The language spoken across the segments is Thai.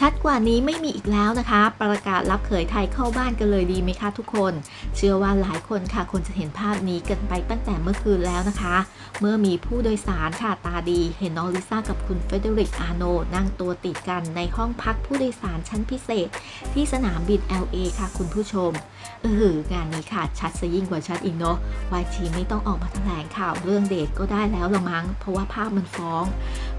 ชัดกว่านี้ไม่มีอีกแล้วนะคะ ประกาศรับเขยไทยเข้าบ้านกันเลยดีไหมคะทุกคน เชื่อว่าหลายคนค่ะคงจะเห็นภาพนี้กันไปตั้งแต่เมื่อคืนแล้วนะคะ เมื่อมีผู้โดยสารค่ะตาดี เห็นน้องลิซ่ากับคุณเฟเดริกอาโนนั่งตัวติดกันในห้องพักผู้โดยสารชั้นพิเศษ ที่สนามบิน LA ค่ะคุณผู้ชมเอองานนี้ค่ะชัดซะยิ่งกว่าชัดอีกเนาะวายทีไม่ต้องออกมาแถลงข่าวเรื่องเดทก็ได้แล้วละมั้งเพราะว่าภาพมันฟ้อง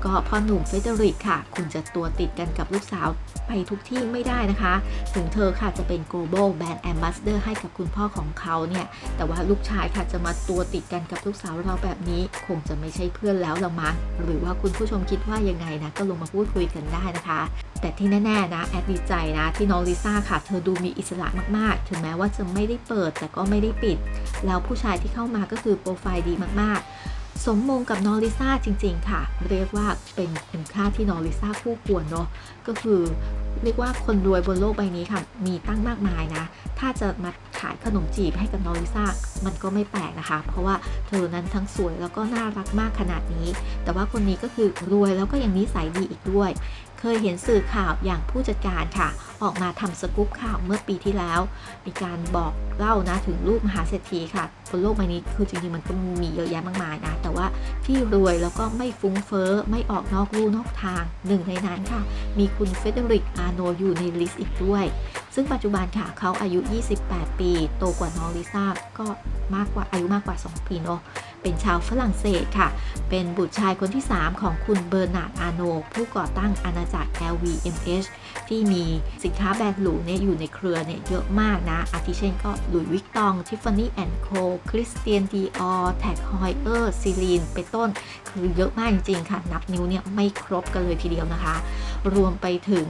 ก็พ่อหนุ่มเฟเดริกค่ะ คุณจะตัวติดกันกับลูกสาวไปทุกที่ไม่ได้นะคะ ถึงเธอค่ะจะเป็น global brand ambassador ให้กับคุณพ่อของเขาเนี่ย แต่ว่าลูกชายค่ะจะมาตัวติดกันกับลูกสาวเราแบบนี้ คงจะไม่ใช่เพื่อนแล้วละมั้ง หรือว่าคุณผู้ชมคิดว่ายังไงนะ ก็ลงมาพูดคุยกันได้นะคะ แต่ที่แน่ๆนะ แอดดีใจนะ ที่น้องลิซ่าค่ะ เธอดูมีอิสระมากๆ ถึงแม้ว่าจะไม่ได้เปิดแต่ก็ไม่ได้ปิด แล้วผู้ชายที่เข้ามาก็คือโปรไฟล์ดีมากๆ สมมงกับน้องลิซ่าจริง ๆ ค่ะ เรียกว่าเป็นคุณค่าที่น้องลิซ่าคู่ควรเนาะก็คือเรียกว่าคนรวยบนโลกใบนี้ค่ะ มีตั้งมากมายนะ ถ้าจะมาขายขนมจีบให้กับน้องลิซ่า มันก็ไม่แปลกนะคะ เพราะว่าเธอนั้นทั้งสวยแล้วก็น่ารักมากขนาดนี้ แต่ว่าคนนี้ก็คือรวยแล้วก็ยังนิสัยดีอีกด้วย เคยเห็นสื่อข่าวอย่างผู้จัดการค่ะ ออกมาทำสกู๊ปข่าวเมื่อปีที่แล้ว มีการบอกเล่านะถึงลูกมหาเศรษฐีค่ะบนโลกใบนี้คือจริงๆมันก็มีเยอะแยะมากมายนะ แต่ว่าที่รวยแล้วก็ไม่ฟุ้งเฟ้อไม่ออกนอกลู่นอกทางหนึ่งในนั้นค่ะ มีคุณเฟเดริกอาโนอยู่ในลิสต์อีกด้วย ซึ่งปัจจุบันค่ะเขาอายุ 28 ปี โตกว่าน้องลิซ่าก็มากกว่าอายุมากกว่า 2 ปีเนาะ เป็นชาวฝรั่งเศสค่ะ เป็นบุตรชายคนที่ 3 ของคุณเบอร์นาร์ด อาโน ผู้ก่อตั้งอาณาจักร LVMH ที่มีสินค้าแบรนด์หรูเนี่ยอยู่ในเครือเนี่ยเยอะมากนะ อาทิเช่นก็หลุยส์วิกตอง ทิฟฟานี่แอนด์โค คริสเตียนดีออร์แท็กฮอยเออร์ซีลีน เป็นต้น คือเยอะมากจริงๆค่ะ นับนิ้วเนี่ยไม่ครบกันเลยทีเดียวนะคะ รวมไปถึง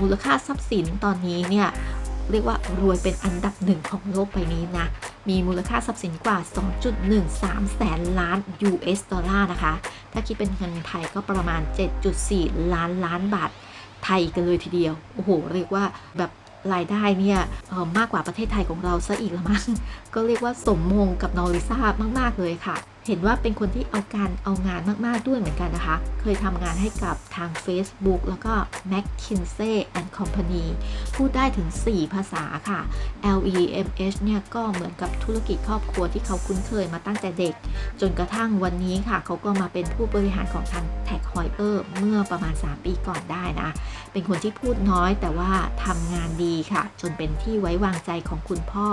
มูลค่าทรัพย์สินตอนนี้เนี่ยเรียกว่ารวยเป็นอันดับหนึ่งของโลกใบนี้นะ มีมูลค่าทรัพย์สินกว่า 2.13 แสนล้าน US ดอลลาร์นะคะ ถ้าคิดเป็นเงินไทยก็ประมาณ 7.4 ล้านล้านบาทไทยกันเลยทีเดียว โอ้โห เรียกว่าแบบรายได้เนี่ยมากกว่าประเทศไทยของเราซะอีกละมั้ง ก็เรียกว่าสมมงกับนอริซ่ามาก ๆ เลยค่ะ เห็นว่าเป็นคนที่เอาการเอางานมากๆด้วยเหมือนกันนะคะ เคยทำงานให้กับทาง Facebook แล้วก็ McKinsey and Company พูดได้ถึง 4 ภาษาค่ะ LEMH เนี่ยก็เหมือนกับธุรกิจครอบครัวที่เขาคุ้นเคยมาตั้งแต่เด็ก จนกระทั่งวันนี้ค่ะ เขาก็มาเป็นผู้บริหารของทาง Tag Heuer เมื่อประมาณ 3 ปีก่อนได้นะ เป็นคนที่พูดน้อยแต่ว่าทำงานดีค่ะ จนเป็นที่ไว้วางใจของคุณพ่อ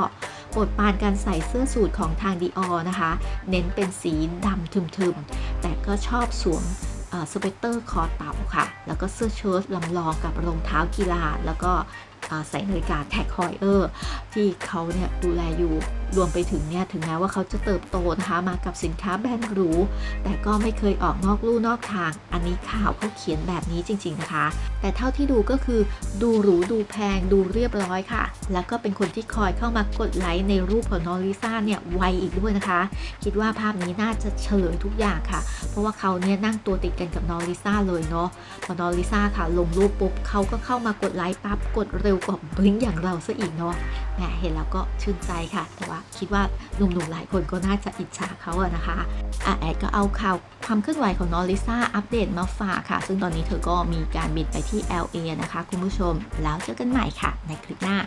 บทปานการใส่เสื้อสูทของทางดีออนะคะ เน้นเป็นสีดำทึมๆ แต่ก็ชอบสวมเอ่อสเวตเตอร์คอเต่าค่ะ แล้วก็เสื้อเชิ้ตลำลองกับรองเท้ากีฬา แล้วก็ใส่นาฬิกาแท็กฮอยเออร์ที่เขาเนี่ยดูแลอยู่ รวมไปถึงเนี่ยถึงแม้ว่าเขาจะเติบโตนะคะมากับสินค้าแบรนด์หรู แต่ก็ไม่เคยออกนอกลู่นอกทาง อันนี้ข่าวเขาเขียนแบบนี้จริง ๆนะคะ แต่เท่าที่ดูก็คือ ดูหรูดูแพงดูเรียบร้อยค่ะ แล้วก็เป็นคนที่คอยเข้ามากดไลค์ในรูปของน้องลิซ่าเนี่ยไวอีกด้วยนะคะ คิดว่าภาพนี้น่าจะเฉลยทุกอย่างค่ะ เพราะว่าเขาเนี่ยนั่งตัวติดกันกับน้องลิซ่าเลยเนาะพอน้องลิซ่าค่ะ ลงรูปปุ๊บเขาก็เข้ามากดไลค์ปั๊บกดเร็วกว่าบลิงอย่างเราซะอีกเนาะแหมเห็นแล้วก็ชื่นใจค่ะ แต่ว่าคิดว่าหนุ่มๆหลายคนก็น่าจะอิจฉาเขาอะนะคะอาแอดก็เอาข่าวความเคลื่อนไหวของน้องลิซ่าอัปเดตมาฝากค่ะ ซึ่งตอนนี้เธอก็มีการบินไปที่ LA นะคะ คุณผู้ชม แล้วเจอกันใหม่ค่ะ ในคลิปหน้า